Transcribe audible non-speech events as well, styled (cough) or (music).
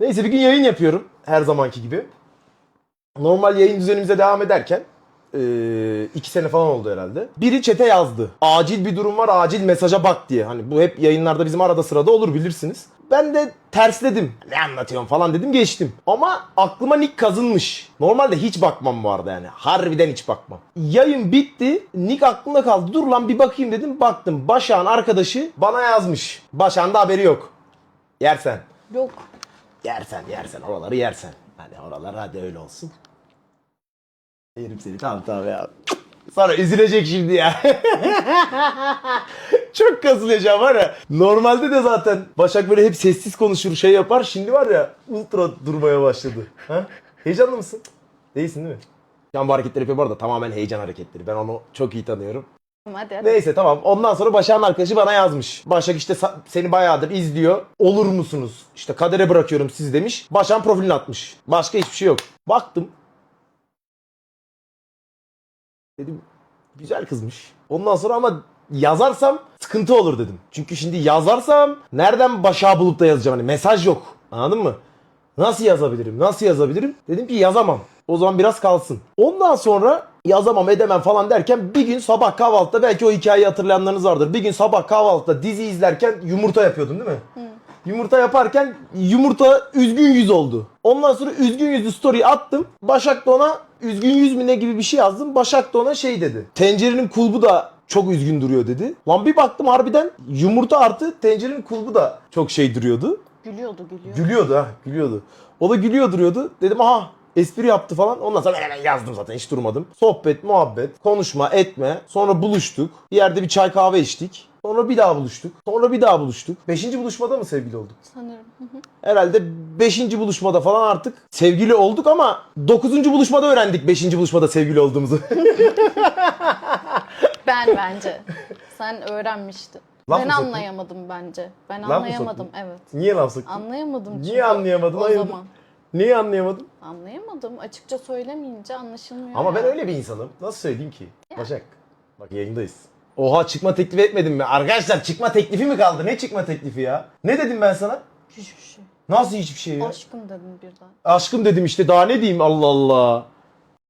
Neyse bir gün yayın yapıyorum her zamanki gibi. Normal yayın düzenimize devam ederken eee, iki sene falan oldu herhalde. Biri çete yazdı. Acil bir durum var acil mesaja bak diye. Hani bu hep yayınlarda bizim arada sırada olur bilirsiniz. Ben de tersledim. Ne anlatıyorsun falan dedim geçtim. Ama aklıma nick kazınmış. Normalde hiç bakmam bu arada yani. Harbiden hiç bakmam. Yayın bitti. Nick aklımda kaldı. Dur lan bir bakayım dedim. Baktım. Başak'ın arkadaşı bana yazmış. Başak'ın da haberi yok. Yersen. Yok. Yersen yersen oraları yersen. Hadi oralar hadi öyle olsun. Yerim seni tamam tamam ya. Sonra üzülecek şimdi ya. (laughs) Çok kasılacağım var ya. Normalde de zaten Başak böyle hep sessiz konuşur şey yapar. Şimdi var ya ultra durmaya başladı. Ha? Heyecanlı mısın? Değilsin değil mi? Şu an bu hareketleri yapıyor bu arada tamamen heyecan hareketleri. Ben onu çok iyi tanıyorum. Hadi. Neyse tamam. Ondan sonra Başak'ın arkadaşı bana yazmış. Başak işte seni bayağıdır izliyor. Olur musunuz? İşte kadere bırakıyorum sizi demiş. Başak'ın profilini atmış. Başka hiçbir şey yok. Baktım. Dedim güzel kızmış. Ondan sonra ama yazarsam sıkıntı olur dedim. Çünkü şimdi yazarsam nereden Başak'ı bulup da yazacağım? Hani mesaj yok. Anladın mı? Nasıl yazabilirim? Nasıl yazabilirim? Dedim ki yazamam. O zaman biraz kalsın. Ondan sonra yazamam edemem falan derken bir gün sabah kahvaltıda belki o hikayeyi hatırlayanlarınız vardır. Bir gün sabah kahvaltıda dizi izlerken yumurta yapıyordum değil mi? Yumurta yaparken yumurta üzgün yüz oldu. Ondan sonra üzgün yüzü story attım. Başak da ona üzgün yüz mü ne gibi bir şey yazdım. Başak da ona şey dedi. Tencerenin kulbu da çok üzgün duruyor dedi. Lan bir baktım harbiden yumurta artı tencerenin kulbu da çok şey duruyordu. Gülüyordu gülüyor. Gülüyordu ha gülüyordu. O da gülüyor duruyordu. Dedim aha espri yaptı falan. Ondan sonra hemen yazdım zaten hiç durmadım. Sohbet, muhabbet, konuşma, etme. Sonra buluştuk. Bir yerde bir çay kahve içtik. Sonra bir daha buluştuk. Sonra bir daha buluştuk. Beşinci buluşmada mı sevgili olduk? Sanırım. Hı hı. Herhalde beşinci buluşmada falan artık sevgili olduk ama dokuzuncu buluşmada öğrendik beşinci buluşmada sevgili olduğumuzu. (laughs) ben bence. Sen öğrenmiştin. Laf ben anlayamadım bence. Ben mı anlayamadım evet. Niye laf soktun? Anlayamadım çünkü. Niye anlayamadın? O Hayırdır? zaman. Niye anlayamadın? Anlayamadım. Açıkça söylemeyince anlaşılmıyor. Ama ben öyle bir insanım. Nasıl söyleyeyim ki? Başak. Bak yayındayız. Oha çıkma teklif etmedim mi? Arkadaşlar çıkma teklifi mi kaldı? Ne çıkma teklifi ya? Ne dedim ben sana? Hiçbir şey. Nasıl hiçbir şey ya? Aşkım dedim birden. Aşkım dedim işte daha ne diyeyim Allah Allah.